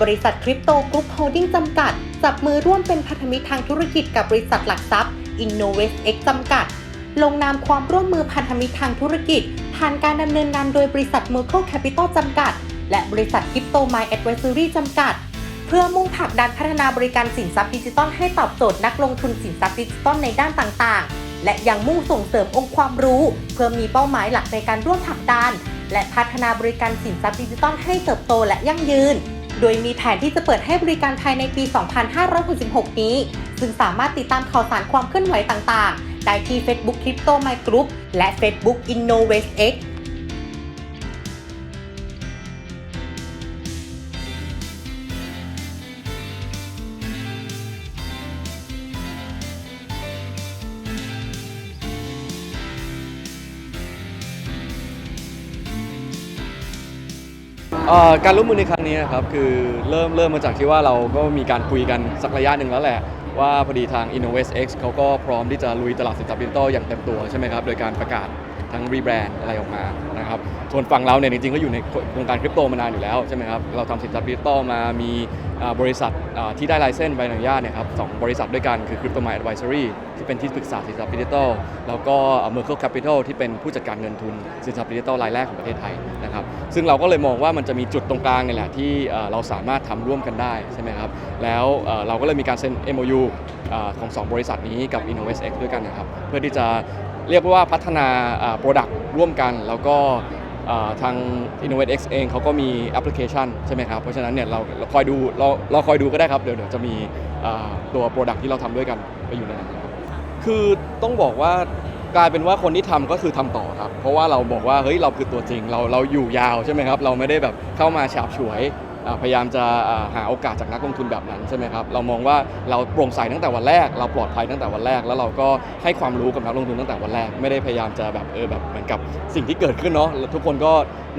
บริษัทคริปโตกรุ๊ปโฮลดิ้งจำกัด จับมือร่วมเป็นพันธมิตรทางธุรกิจกับบริษัทหลักทรัพย์ InnovestX จำกัด ลงนามความร่วมมือพันธมิตรทางธุรกิจ ผ่านการดำเนินงานโดยบริษัท Merkle Capital จำกัด และบริษัท Crypto My Advisory จำกัด เพื่อมุ่งผลักดันพัฒนาบริการสินทรัพย์ดิจิทัลให้ตอบโจทย์นักลงทุนสินทรัพย์ดิจิทัลในด้านต่างๆ และยังมุ่งส่งเสริมองค์ความรู้ เพื่อมีเป้าหมายหลักในการร่วมผลักดันและพัฒนาบริการสินทรัพย์ดิจิทัลให้เติบโตและยั่งยืน โดยมีแผนที่จะเปิดให้บริการภายในปี 2566 นี้ ซึ่งสามารถติดตามข่าวสารความเคลื่อนไหวต่างๆ ได้ที่ Facebook Crypto My Group และ Facebook InnovestX เอ่อการร่วมมือในครั้งนี้นะครับคือเริ่มเริ่มมาจากที่ว่าเราก็มีการคุยกันสักระยะหนึ่งแล้วแหละ ว่าพอดีทาง InnovestX เขาก็พร้อมที่จะลุยตลาดสินทรัพย์ดิจิทัลอย่างเต็มตัวใช่ไหมครับโดยการประกาศ ทั้งรีแบรนด์อะไรออกมานะครับส่วนฝั่งเราเนี่ยจริงๆก็อยู่ในวงการคริปโตมานานอยู่แล้วใช่ไหมครับเราทำสินทรัพย์ดิจิทัลมามีบริษัทที่ได้ไลเซนส์ใบอนุญาตเนี่ยครับสองบริษัทด้วยกันคือ Crypto My Advisory ที่เป็นที่ปรึกษาสินทรัพย์ดิจิทัลแล้วก็ Merkle Capital ที่เป็นผู้จัดการเงินทุนสินทรัพย์ดิจิทัลรายแรกของประเทศไทยนะครับซึ่งเราก็เลยมองว่ามันจะมีจุดตรงกลางนี่แหละที่เราสามารถทำร่วมกันได้ใช่ไหมครับแล้วเราก็เลยมีการเซ็น MOU อ่าของ 2 บริษัทนี้กับ InnovestX ด้วยกันนะครับเพื่อที่จะ เรียกว่าพัฒนาโปรดักต์ร่วมกัน แล้วก็ทาง InnovestX เองเขาก็มีแอปพลิเคชันใช่ไหมครับ เพราะฉะนั้นเนี่ยเราเราคอยดูเราเราคอยดูก็ได้ครับ เดี๋ยวเดี๋ยวจะมีตัวโปรดักต์ที่เราทำด้วยกันไปอยู่ในนั้นครับคือต้องบอกว่ากลายเป็นว่าคนที่ทำก็คือทำต่อครับ เพราะว่าเราบอกว่าเฮ้ยเราคือตัวจริงเราเราอยู่ยาวใช่ไหมครับ เราไม่ได้แบบเข้ามาฉาบฉวย พยายามจะหาโอกาสจากนักลงทุนแบบนั้นใช่ไหมครับเรามองว่าเราโปร่งใสตั้งแต่วันแรก เราปลอดภัยตั้งแต่วันแรก แล้วเราก็ให้ความรู้กับนักลงทุนตั้งแต่วันแรก ไม่ได้พยายามจะแบบเออแบบเหมือนกับสิ่งที่เกิดขึ้นเนาะทุกคนก็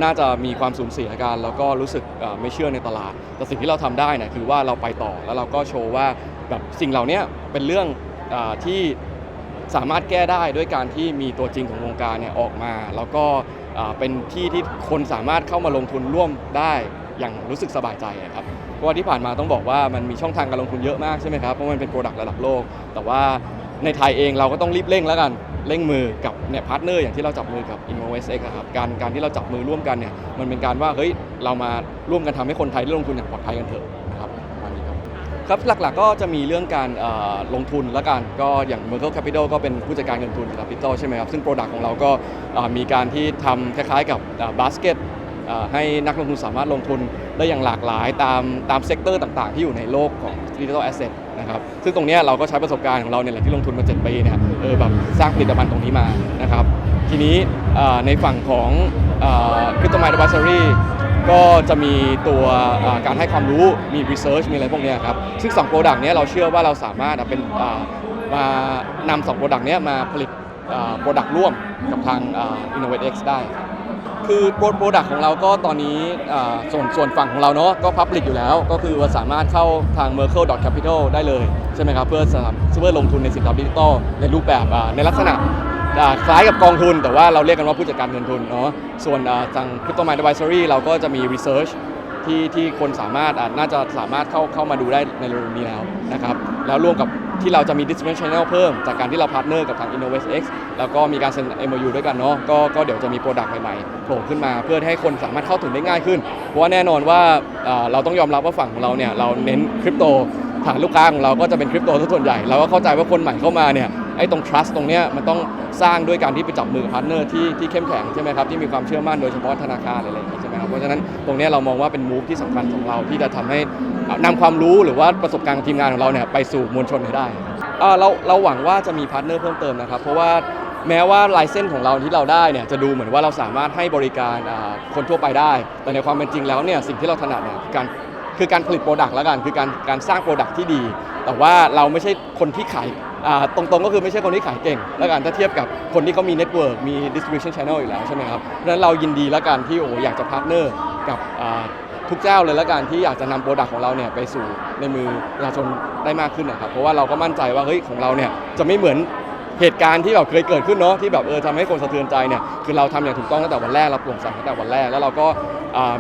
น่าจะมีความสูญเสียกันแล้วก็รู้สึกไม่เชื่อในตลาด แต่สิ่งที่เราทำได้นี่ยคือว่าเราไปต่อแล้วเราก็โชว์ว่าแบบสิ่งเหล่านี้เป็นเรื่องอที่สามารถแก้ได้ด้วยการที่มีตัวจริงของวงการเนี่ยออกมา แล้วก็เป็นที่ที่คนสามารถเข้ามาลงทุนร่วมได้ อย่างรู้สึกสบายใจครับเพราะว่าที่ผ่านมาต้องบอกว่ามันมีช่องทางการลงทุนเยอะมากใช่ไหมครับเพราะมันเป็นโปรดักต์ระดับโลก แต่ว่าในไทยเองเราก็ต้องรีบเร่งแล้วกันเร่งมือกับเนี่ยพาร์ทเนอร์อย่างที่เราจับมือกับ InnovestX อะครับการการที่เราจับมือร่วมกันเนี่ยมันเป็นการว่าเฮ้ยเรามาร่วมกันทำให้คนไทยได้ลงทุนอย่างปลอดภัยกันเถอะนะครับมานี้ครับครับหลักๆก็จะมีเรื่องการลงทุนและกันก็อย่าง Merkle Capital ก็เป็นผู้จัดการเงินทุน Capital ใช่ไหมครับซึ่งโปรดักต์ของเราก็มีการที่ทำคล้ายๆกับบาสเกต ให้นักลงทุนสามารถลงทุนได้อย่างหลากหลายตามตามเซกเตอร์ต่างๆ ที่อยู่ในโลกของ Digital Asset นะครับซึ่งตรงนี้เราก็ใช้ประสบการณ์ของเราเนี่ยแหละที่ลงทุนมา 7 ปีเนี่ยเออแบบสร้างผลิตภัณฑ์ตรงนี้มานะครับทีนี้ในฝั่งของเอ่อ Crypto My Advisory ก็จะมีตัวการให้ความรู้มี research มีอะไรพวกนี้ครับ ซึ่ง2 Product เนี้ยเราเชื่อว่าเราสามารถเป็นมานำ2 Product เนี้ยมาผลิตอ่า Product ร่วมกับทาง innovate x ได้ คือโปรดักของเราก็ตอนนี้ส่วนส่วนฝั่งของเราเนาะก็ Public อยู่แล้ว ก็คือว่าสามารถเข้าทาง Merkle Capital ได้เลย ใช่ไหมครับ เพื่อสำหรับเพื่อลงทุนในสินทรัพย์ดิจิทัลในรูปแบบในลักษณะคล้ายกับกองทุน แต่ว่าเราเรียกกันว่าผู้จัดการเงินทุนเนาะส่วนทาง Crypto My Advisory เราก็จะมี Research ที่ที่คนสามารถน่าจะสามารถเข้าเข้ามาดูได้ในเร็วๆนี้แล้วนะครับแล้วร่วมกับ ที่เราจะมี Distribution Channel เพิ่ม จากการที่เราพาร์ทเนอร์กับทาง InnovestX แล้วก็มีการเซ็น MOU ด้วยกันเนาะก็ก็เดี๋ยวจะมีโปรดักต์ใหม่ๆโผล่ขึ้นมาเพื่อให้คนสามารถเข้าถึงได้ง่ายขึ้น เพราะว่าแน่นอนว่าอ่าเราต้องยอมรับว่าฝั่งของเราเนี่ยเราเน้นคริปโตฐานลูกค้าของเราก็จะเป็นคริปโตซะส่วนใหญ่เราก็เข้าใจว่าคนใหม่เข้ามาเนี่ย ไอ้ตรง trust ตรงเนี้ยมันต้องสร้างด้วยการที่ไปจับมือกับพาร์ทเนอร์ที่ที่เข้มแข็งใช่ไหมครับที่มีความเชื่อมั่นโดยเฉพาะธนาคารอะไรอย่างนี้ใช่ไหมครับเพราะฉะนั้นตรงเนี้ยเรามองว่าเป็นมูฟที่สำคัญของเราที่จะทำให้อ่านำความรู้หรือว่าประสบการณ์ของทีมงานของเราเนี่ยไปสู่มวลชนให้ได้อ่าเราเราหวังว่าจะมีพาร์ทเนอร์เพิ่มเติมนะครับเพราะว่า แม้ว่าลายเส้นของเราที่เราได้เนี่ยจะดูเหมือนว่าเราสามารถให้บริการอ่าคนทั่วไปได้ แต่ในความเป็นจริงแล้วเนี่ยสิ่งที่เราถนัดเนี่ยการคือการผลิตโปรดักต์แล้วกัน คือการการสร้างโปรดักต์ที่ดี แต่ว่าเราไม่ใช่คนที่ขาย ตรงๆ ก็คือไม่ใช่คนที่ขายเก่ง แล้วกันถ้าเทียบกับคนที่เขามีเน็ตเวิร์กมี distribution channel อยู่แล้วใช่ไหมครับเพราะฉะนั้นเรายินดีแล้วกันที่โอ้อยากจะพาร์ทเนอร์กับทุกเจ้าเลยแล้วกันที่อยากจะนำโปรดักต์ของเราเนี่ยไปสู่ในมือประชาชนได้มากขึ้นนะครับเพราะว่าเราก็มั่นใจว่าเฮ้ยของเราเนี่ยจะไม่เหมือนเหตุการณ์ที่แบบเคยเกิดขึ้นเนาะที่แบบเออทำให้คนสะเทือนใจเนี่ยคือเราทำอย่างถูกต้องตั้งแต่วันแรกเราโปร่งใสตั้งแต่วันแรกแล้วเราก็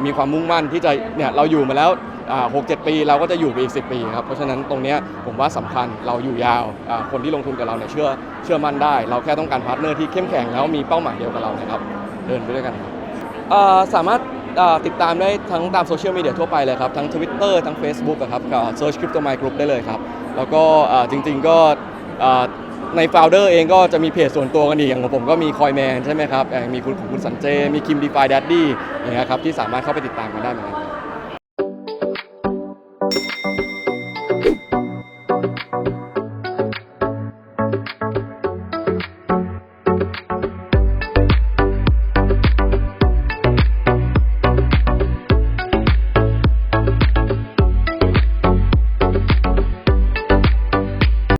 มีความมุ่งมั่นที่จะเนี่ยเราอยู่มาแล้ว หกเจ็ดปี เราก็จะอยู่ไปอีก 10 ปีครับ เพราะฉะนั้นตรงเนี้ยผมว่าสำคัญเราอยู่ยาวอ่าคนที่ลงทุนกับเราเนี่ยเชื่อเชื่อมั่นได้ เราแค่ต้องการพาร์ทเนอร์ที่เข้มแข็งแล้วมีเป้าหมายเดียวกับเรานะครับ เดินไปด้วยกันครับอ่าสามารถติดตามได้ทั้งตามโซเชียลมีเดียทั่วไปเลยครับ ทั้ง Twitter ทั้ง Facebook ครับกับ Search Crypto My Group ได้เลยครับ แล้วก็จริงๆก็ใน Founder เองก็จะมีเพจส่วนตัวกันอีกอย่างของผมก็มีคอยแมนใช่ไหมครับ มีคุณของคุณสันเจ มีคิมดีฟายดัดดี้อย่างเงี้ยครับที่สามารถเข้าไปติดตามกันได้เหมือนกัน